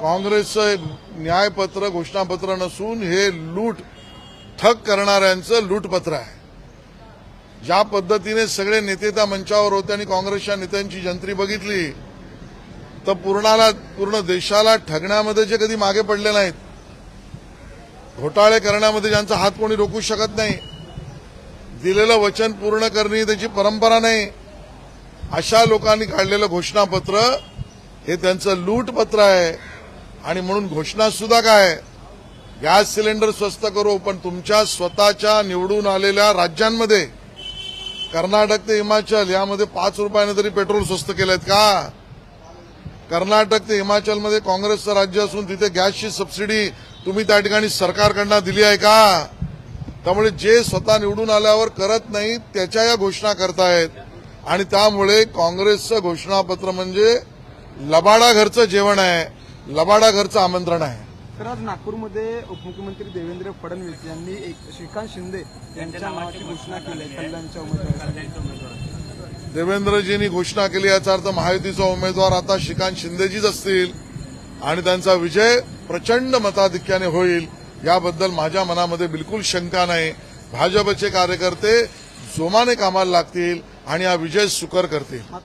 काँग्रेसचं न्यायपत्र घोषणापत्र नसून हे लूट ठग करणाऱ्यांचं लूटपत्र आहे. ज्या पद्धतीने सगळे नेते त्या मंचावर होते आणि काँग्रेसच्या नेत्यांची जंत्री बघितली तर पूर्णाला पूर्ण देशाला ठगण्यामध्ये जे कधी मागे पडले नाहीत घोटाळे करण्यामध्ये ज्यांचा हात कोणी रोखू शकत नाही दिलेलं वचन पूर्ण करणे त्यांची त्याची परंपरा नाही अशा लोकांनी काढलेलं घोषणापत्र हे त्यांचं लूटपत्र आहे. आणि म्हणून घोषणा सुद्धा काय? गॅस सिलेंडर स्वस्त करू पण तुमच्या स्वतःच्या निवडून आलेल्या राज्यांमध्ये कर्नाटक ते हिमाचल यामध्ये पाच रुपयाने तरी पेट्रोल स्वस्त केलेत का? कर्नाटक ते हिमाचलमध्ये काँग्रेसचं राज्य असून तिथे गॅसची सबसिडी तुम्ही त्या ठिकाणी सरकारकडनं दिली आहे का? त्यामुळे जे स्वतः निवडून आल्यावर करत नाही त्याच्या या घोषणा करतायत. आणि त्यामुळे काँग्रेसचं घोषणापत्र म्हणजे लबाडा घरचं जेवण आहे. लबाडा घरचं आमंत्रण आहे. तर आज नागपूरमध्ये उपमुख्यमंत्री देवेंद्र फडणवीस यांनी एक श्रीकांत शिंदे यांच्या नावाची घोषणा केली आहे कल्याणच्या उमेदवारासाठी. देवेंद्रजींनी घोषणा केली याचा अर्थ महायुतीचा उमेदवार आता श्रीकांत शिंदेजीच असतील आणि त्यांचा विजय प्रचंड मताधिक्याने होईल याबद्दल माझ्या मनामध्ये बिलकुल शंका नाही. भाजपचे कार्यकर्ते जोमाने कामाला लागतील आणि हा विजय सुकर करतील.